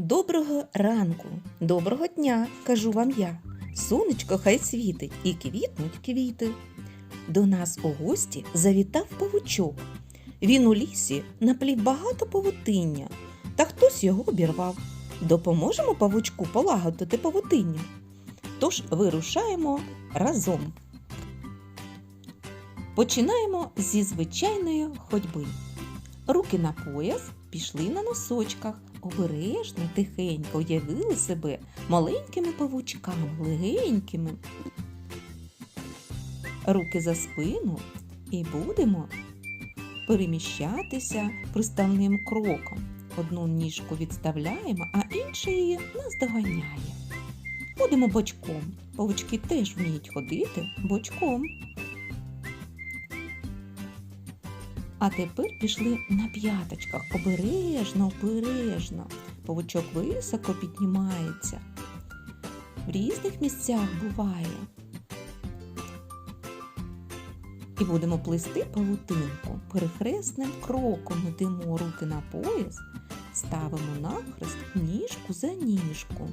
Доброго ранку, доброго дня, кажу вам я. Сонечко хай світить і квітнуть квіти. До нас у гості завітав павучок. Він у лісі наплів багато павутиння, та хтось його обірвав. Допоможемо павучку полагодити павутиння. Тож вирушаємо разом. Починаємо зі звичайної ходьби. Руки на пояс пішли на носочках, обережно, тихенько уявили себе маленькими павучками, легенькими. Руки за спину і будемо переміщатися приставним кроком. Одну ніжку відставляємо, а інша її наздоганяє. Ходимо бочком. Павучки теж вміють ходити бочком. А тепер пішли на п'яточках. Обережно, обережно. Павучок високо піднімається. В різних місцях буває. І будемо плести павутинку. Перехресним кроком йдемо руки на пояс, ставимо нахрест ніжку за ніжку.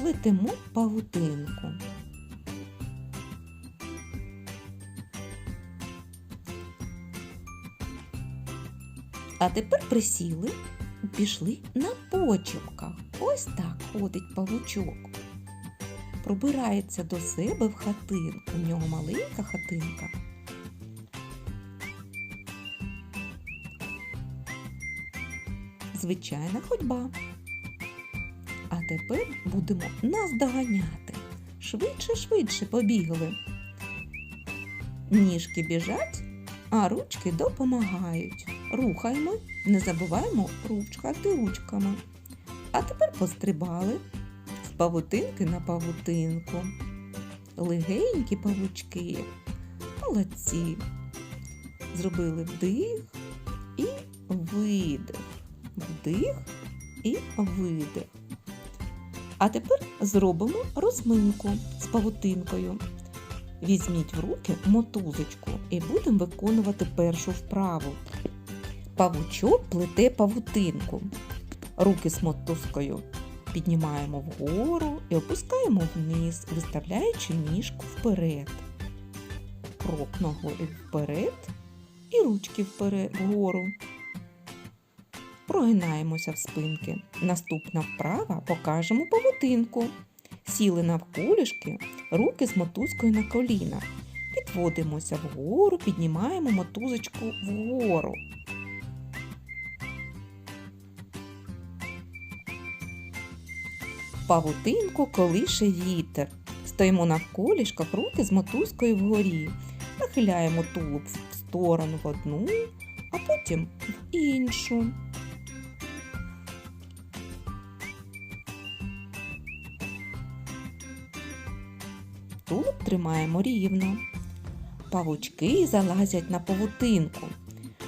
Плетемо павутинку. А тепер присіли і пішли на почепках. Ось так ходить павучок. Пробирається до себе в хатинку. У нього маленька хатинка. Звичайна ходьба. А тепер будемо наздоганяти. Швидше, швидше побігли. Ніжки біжать, а ручки допомагають. Рухаємо, не забуваємо ручкати ручками. А тепер пострибали з павутинки на павутинку. Легенькі павучки. Молодці. Зробили вдих і видих. Вдих і видих. А тепер зробимо розминку з павутинкою. Візьміть в руки мотузочку і будемо виконувати першу вправу. Павучок плете павутинку. Руки з мотузкою піднімаємо вгору і опускаємо вниз, виставляючи ніжку вперед. Крок ногою вперед і ручки вперед вгору. Прогинаємося в спинки. Наступна вправа покажемо павутинку. Сіли навколішки, руки з мотузкою на коліна. Підводимося вгору, піднімаємо мотузочку вгору. Павутинку колише вітер. Стоїмо навколішках, руки з мотузкою вгорі. Нахиляємо тулуб в сторону в одну, а потім в іншу. Тулуб тримаємо рівно. Павучки залазять на павутинку.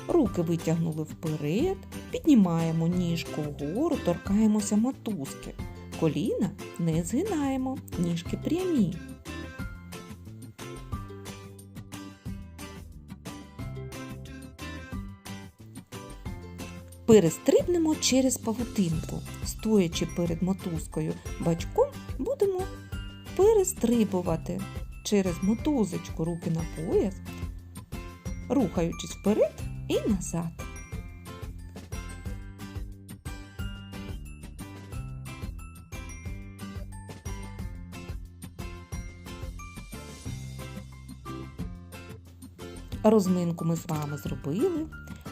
Руки витягнули вперед, піднімаємо ніжку вгору, торкаємося мотузки. Коліна не згинаємо, ніжки прямі. Перестрибнемо через павутинку. Стоячи перед мотузкою бачком, будемо перестрибувати через мотузочку руки на пояс, рухаючись вперед і назад. Розминку ми з вами зробили,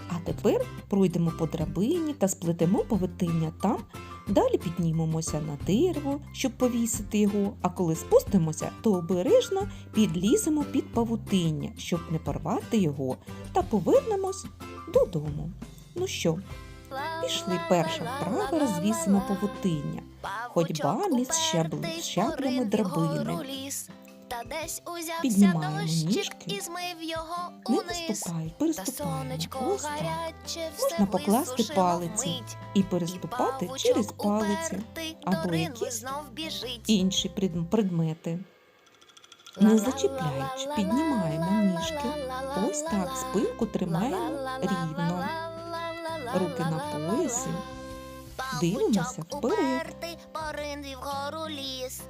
а тепер пройдемо по драбині та сплетемо павутиння там. Далі піднімемося на дерево, щоб повісити його, а коли спустимося, то обережно підліземо під павутиння, щоб не порвати його, та повернемось додому. Ну що, пішли перша вправа, розвісимо павутиння. Ходьба між щабл- щаблями драбини. Піднімаємо ніжки, і змив його Не униз. наступають, Та переступаємо. сонечко так. гаряче все Можна покласти висушило палиці вмить. і переступати павучок через палиці упертий або якісь знов біжить. інші пред- предмети. Не зачіпляючи, піднімаємо ніжки. Ось так, спинку тримаємо рівно. Руки на поясі. Дивимося Павучок вперед. упертий поринив вгору ліс.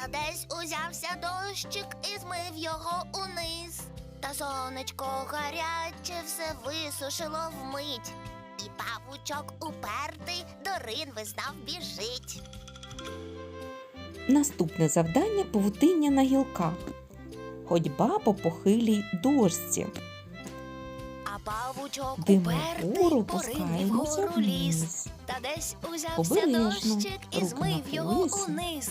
Та десь узявся дощик і змив його униз. Та сонечко гаряче все висушило вмить. І павучок упертий до ринви знав біжить. Наступне завдання павутиння на гілках. Ходьба по похилій дошці. А павучок де упертий опускаємося вгору ліс. Та десь узявся Обережно, дощик і руки змив його поясі. униз.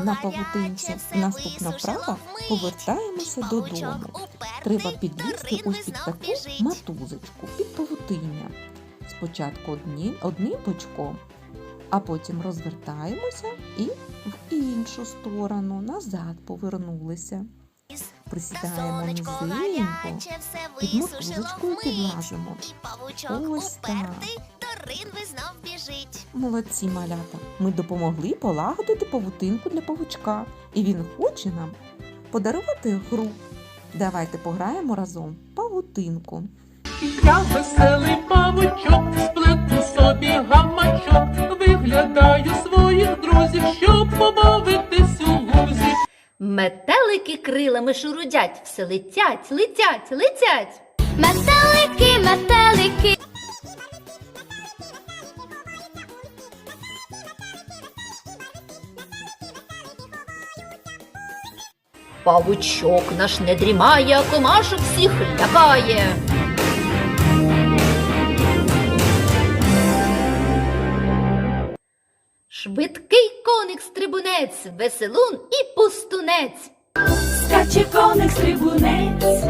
На павутинці. Наступна вправа повертаємося додому. Треба підлізти ось під таку матузочку, під павутиння. Спочатку одні, одним бочком, а потім розвертаємося і в іншу сторону, назад повернулися. Присідаємо низенько, під мотузочкою підлазимо. Ось так. Ринви знов біжить. Молодці малята. Ми допомогли полагодити павутинку для павучка, і він хоче нам подарувати гру. Давайте пограємо разом павутинку. Я веселий павучок, сплету собі гамачок, виглядаю своїх друзів, щоб побавитись у лузі. Метелики крилами шурудять, все летять, летять, летять. Метелики, метелики. Павучок наш не дрімає, а комашок всіх лякає. Швидкий коник стрибунець, веселун і пустунець. Скаче коник стрибунець.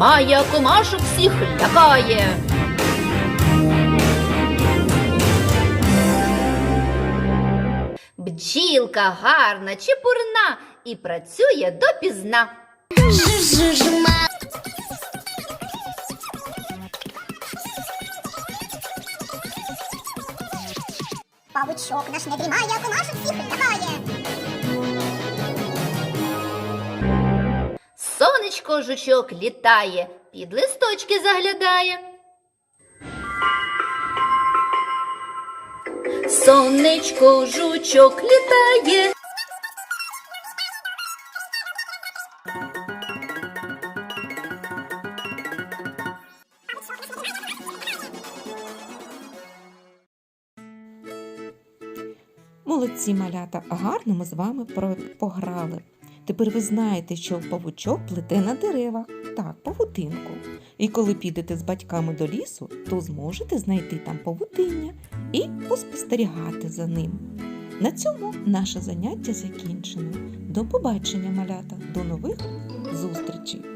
А комашок всіх лякає. Бджілка гарна, чепурна і працює допізна. Жужжма. Павучок наш не дрімає, комашок всіх лякає. Сонечко жучок літає, під листочки заглядає. Сонечко жучок літає. Молодці малята, гарно ми з вами пограли. Тепер ви знаєте, що павучок плете на деревах, так, павутинку. І коли підете з батьками до лісу, то зможете знайти там павутиння і поспостерігати за ним. На цьому наше заняття закінчено. До побачення, малята, до нових зустрічей!